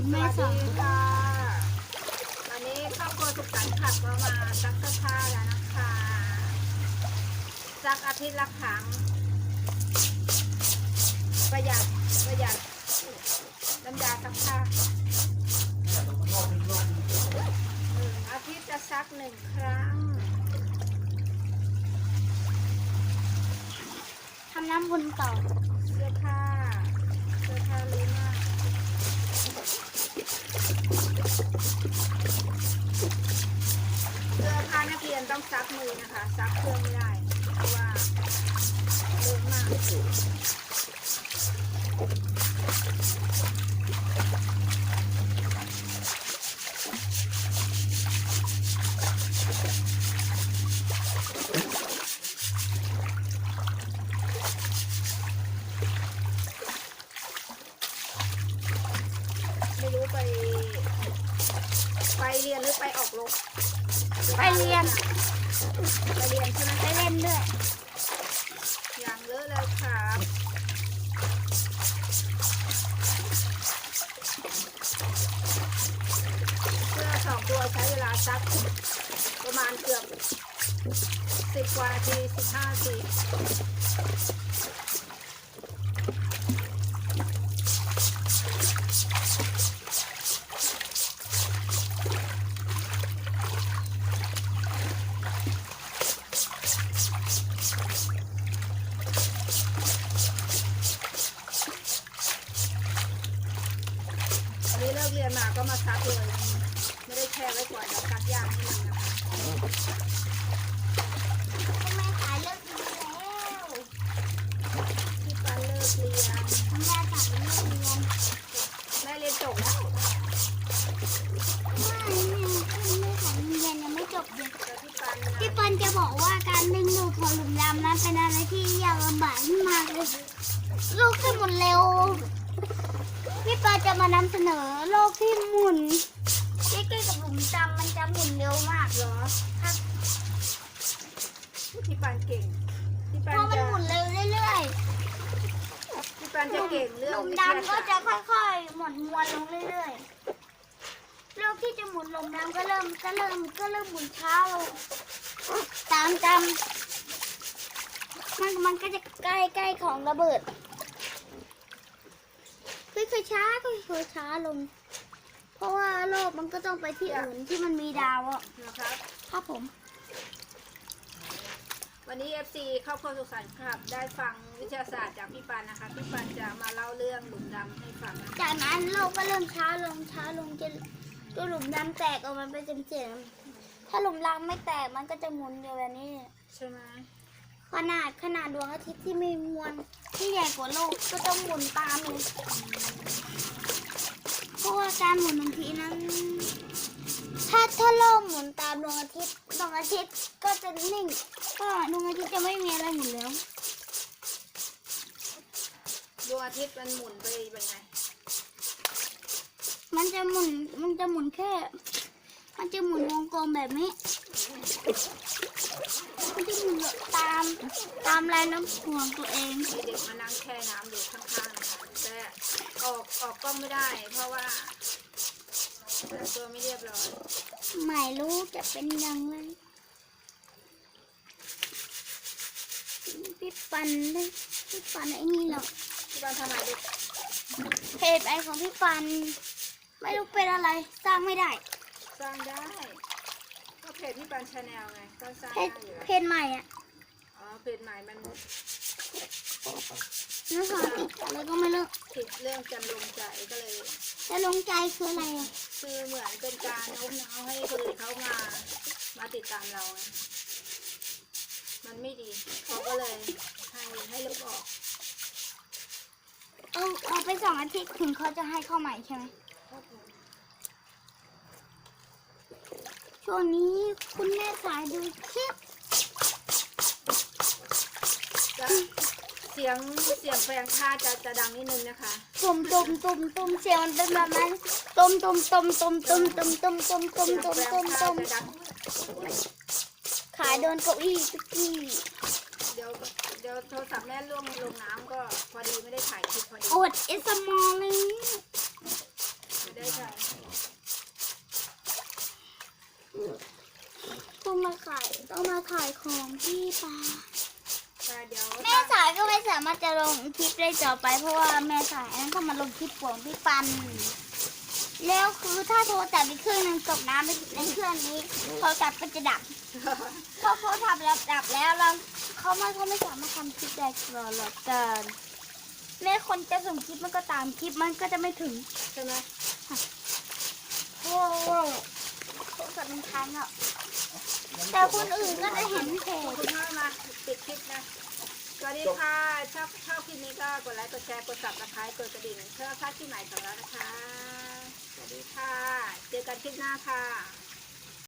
คุณสแม่วัสอนดีค่ะวันนี้ครอบครัวสุขสันต์ขับก็มาซักเสื้อผ้าแล้วนะคะซักอาทิตย์ละครั้ง ประหยัดประหยัดน้ำยาซักผ้าอาทิตย์จะซักหนึ่งครั้งทำน้ำบุญต่อ เสื้อผ้า เสื้อผ้าเลยมาก เสื้อผ้านักเรียน ต้องซักมือนะคะ ซักเครื่องไม่ได้เพราะว่าเลอะมากไม่รู้ไป ไปเรียนหรือไปออกรบ ไปเรียนไปเรียนใช่ไหมไปเล่นด้วยอย่างเลอะเลยครับเสื้อสองตัวใช้เวลาซักประมาณเกือบสิบกว่านาทีสิบห้านาที อันนี้เลิกเรียนมาก็มาซักเลย ไม่ได้แช่ไว้ก่อนแล้วซักย่างให้มันนะคะ โลกที่หมุนเร็ว พี่เปิ้ลจะมานำเสนอโลกที่หมุนใกล้ๆกับหลุมดำมันจะหมุนเร็วมากเหรอครับที่ปันเก่งที่เพปันราะมันจะหมุนเร็วเรื่อยที่ปันจะเก่งๆเรื่หองลุมวิทยาดำก็ศาสตจะร์ค่อยๆ หมดมวลลงเรื่อยๆโลกที่จะหมุนหลุมดำก็เริ่มก็เริ่มก็เริ่มหมุนช้าลงตามตา มมันมันก็จะใกล้ใกล้ๆของระเบิดค่อยๆช้าค่อยๆช้าลง เพราะว่าโลกมันก็ต้องไปที่อื่นที่มันมีดาวอะนะครับ ครับผม วันนี้ FC ครอบครัวสุขสันต์ครับ ได้ฟังวิทยาศาสตร์จากพี่ปันนะคะ พี่ปันจะมาเล่าเรื่องหลุมดำให้ฟังนะจากนั้นโลกก็เริ่มช้าลงช้าลงจนตัวหลุมดำแตกออกมาเป็นเสียงๆถ้าหลุมดำไม่แตกมันก็จะหมุนอยู่แบบนี้ ใช่ไหม ขนาดขนาดดวงอาทิตย์ที่มีมวลที่ใหญ่กว่าโลกก็ต้องหมุนตามเลยเพราะว่าการหมุนบางทีนั้น ถ้าถ้าโลกหมุนตามดวงอาทิตย์ดวงอาทิตย์ก็จะนิ่ง ก็ดวงอาทิตย์จะไม่มีอะไรหมุนแล้วดวงอาทิตย์มันหมุนไปเป็นไง มันจะหมุนมันจะหมุนแค่ มันจะหมุนวงกลมแบบนี้มันจะหมุน ตามตามแรงโน้ำถ่วงตัวเองมีเด็กมานั่งแช่น้ำอยู่ข้างๆนะคะแต่ออกออกกล้องไม่ได้ เพราะว่าแต่งตัวไม่เรียบร้อยไม่รู้จะเป็นยังไงพี่ปันเลยพี่ปันไอ้นี่หรอกพี่ปันทำไมลูกเพจไอของพี่ปัน ไม่รู้เป็นอะไร สร้างไม่ได้ สร้างได้ก็ เพจพี่ปันชาแนลไงก็สร้างเพได้จอยู่แล้วเพจใหม่อะอ๋อเพจใหม่มันเนื้อหาติดอะไรก็ไม่รู้ผิดเรื่องจำลงใจก็เลย จะลงใจคืออะไรอะคือเหมือนเป็นการโน้มน้าวให้คนอื่นเขามามาติดตามเราไงมันไม่ดีเขาก็เลยให้ให้ลบออก เอาเอาไปสองอาทิตย์ถึงเขาจะให้เข้าใหม่ใช่ไหม ช่วงนี้คุณแม่สายดูคลิปจะเสียงเสียงแปลงค่าจะจะดังนิดนึงนะคะตุ่มตุ่มตุ่มตุ่มเสียงมันเป็นแบบนั้นตุ่มตุ่มตุ่มตุ่มตุ่มตุ่มตุ่มตุ่มตุ่มเสียงตุ่มแปลงตุ่มค่าตุ่มจะดังขายโดนเก้าอี้ทุกที่เดี๋ยวเดี๋ยวโทรศัพท์แม่ล่วงลงน้ำก็พอดีไม่ได้ถ่ายคลิปพอดีอดเอสมอลเลยไม่ได้ ขายของพี่ปาค่ะเดี๋ยวแม่สายก็ไม่สามารถจะลงคลิปได้ต่อไป เพราะว่าแม่สายนั้นเขามาลงคลิปของพี่ปัน แล้วคือถ้าโทรศัพท์อีกเครื่องหนึงตกน้ำไปในเครื่องนี้โทรศัพท์ก็จะดับเพราะโทรศัพท์แล้วดับแล้วแล้วเขาไม่เขาไม่สามารถทำคลิปได้ตลอดการแม่คนจะส่งคลิปมันก็ตามคลิปมันก็จะไม่ถึง ใช่ไหม โอ้ โหโทรศัพท์มันค้างอะแต่คนอื่นก็จะเห็นเพขอบจคุณพ่อมาปิดคลิปนะสวัสดีค่ะชอบชอบคลิปนี้ก็กดไลค์กดแชร์กดสับสไครต์กดกระดิ่งเพื่อพลาดที่ใหม่ของเรานะคะ สวัสดีค่ะ เจอกันคลิปหน้าค่ะ